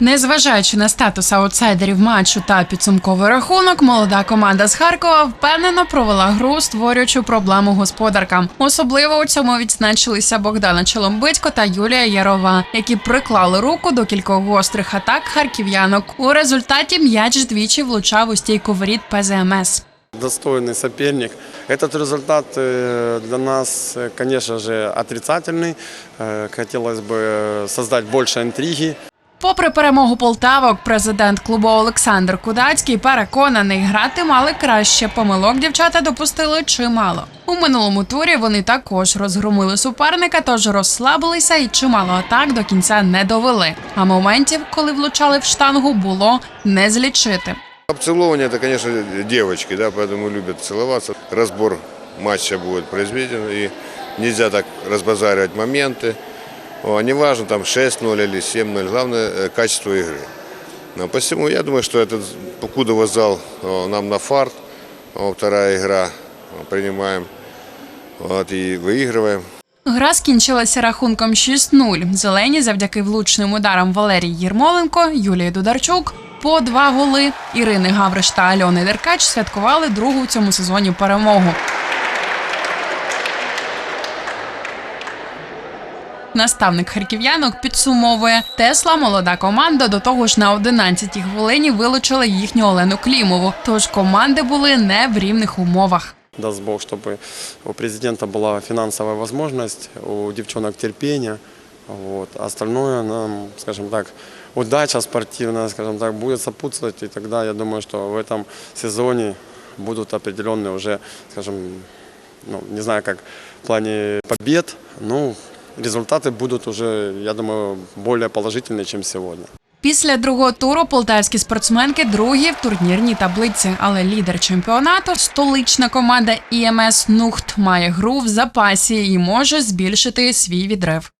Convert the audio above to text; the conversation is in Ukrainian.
Незважаючи на статус аутсайдерів матчу та підсумковий рахунок, молода команда з Харкова впевнено провела гру, створюючи проблему господаркам. Особливо у цьому відзначилися Богдана Челомбитько та Юлія Ярова, які приклали руку до кількох гострих атак харків'янок. У результаті м'яч двічі влучав у стійку воріт ПЗМС. достойный соперник. Этот результат э, для нас, э, конечно же, отрицательный. Э, Хотелось бы создать больше интриги. Попри перемогу полтавок, президент клубу Олександр Кудацький переконаний, грати мали краще. Помилок дівчата допустили чимало. У минулому турі вони також розгромили суперника, тож розслабилися і чимало атак до кінця не довели. А моментів, коли влучали в штангу, було не злічити. Обцеловывание это, конечно, девочки, да, поэтому любят целоваться. Разбор матча будет произведен, и нельзя так разбазаривать моменты. О, неважно, там 6-0 или 7-0, главное э, качество игры. Но посему я думаю, что этот Покудово зал о, нам на фарт. О, вторая игра о, принимаем вот, и выигрываем. Гра скінчилася рахунком 6-0. Зелені завдяки влучним ударам Валерії Єрмоленко, Юлії Дударчук по два голи. Ірини Гавриш та Альони Деркач святкували другу в цьому сезоні перемогу. Наставник харків'янок підсумовує Тесла молода команда. До того ж, на 11-й хвилині вилучили їхню Олену Клімову. Тож команди були не в рівних умовах. Даст Бог, чтобы у президента была финансовая возможность, у девчонок терпение. Вот. А Остальное нам, скажем так, удача спортивная, скажем так, будет сопутствовать. И тогда я думаю, что в этом сезоне будут определенные уже, скажем, ну, не знаю, как в плане побед, ну, результаты будут уже, я думаю, более положительные, чем сегодня. Після другого туру полтавські спортсменки другі в турнірній таблиці, але лідер чемпіонату, столична команда ІМС Нухт, має гру в запасі і може збільшити свій відрив.